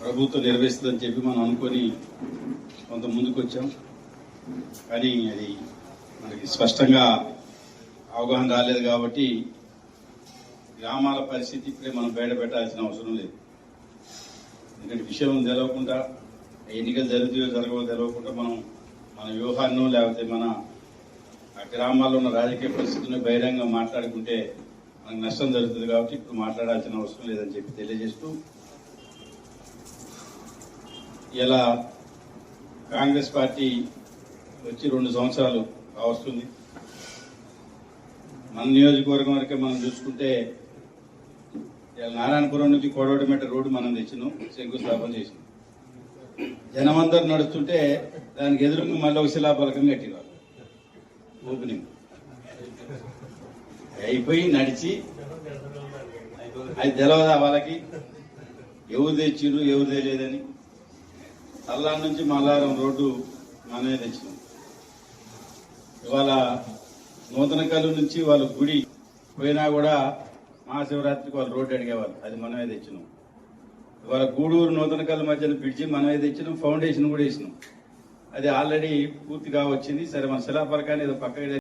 ప్రభుత్వం నిర్వహిస్తుందని చెప్పి మనం అనుకొని కొంత ముందుకు వచ్చాం కానీ అది మనకి స్పష్టంగా అవగాహన రాలేదు కాబట్టి గ్రామాల పరిస్థితి ఇప్పుడే మనం బయట పెట్టాల్సిన అవసరం లేదు. ఎందుకంటే విషయం తెలవకుండా ఎన్నికలు జరుగుతాయో జరగవో తెలవకుండా మనం మన వ్యూహాన్నో లేకపోతే మన ఆ గ్రామాల్లో ఉన్న రాజకీయ పరిస్థితులను బహిరంగ మాట్లాడుకుంటే మనకు నష్టం జరుగుతుంది కాబట్టి ఇప్పుడు మాట్లాడాల్సిన అవసరం లేదని చెప్పి తెలియజేస్తూ ఇలా కాంగ్రెస్ పార్టీ వచ్చి రెండు సంవత్సరాలు కావస్తుంది మన నియోజకవర్గం వరకే మనం చూసుకుంటే ఇలా నారాయణపురం నుంచి కోడవటిమెట రోడ్డు మనం తెచ్చినాం శంకుస్థాపన చేసినాం. జనమందరూ నడుస్తుంటే దానికి ఎదురుగా మళ్ళీ ఒక శిలాఫలకం కట్టినారు. ఓపెనింగ్. అయిపోయి నడిచి అది తెలవదా వాళ్ళకి? ఎవరు తెచ్చిండ్రు ఎవరు తెలియదని? తల్లా నుంచి మల్లారం రోడ్డు మనమే తెచ్చినాం. ఇవాళ నూతన కళ్ళు నుంచి వాళ్ళ గుడి పోయినా కూడా మహాశివరాత్రికి వాళ్ళు రోడ్డు అడిగేవాళ్ళు. అది మనమే తెచ్చినాం. ఇవాళ గూడూరు నూతన కళ్ళు మధ్యన పిడిచి మనమే తెచ్చినాం ఫౌండేషన్ కూడా వేసినాం. అది ఆల్రెడీ పూర్తిగా వచ్చింది. సరే మన శిలాపరకాన్ని ఏదో పక్కకి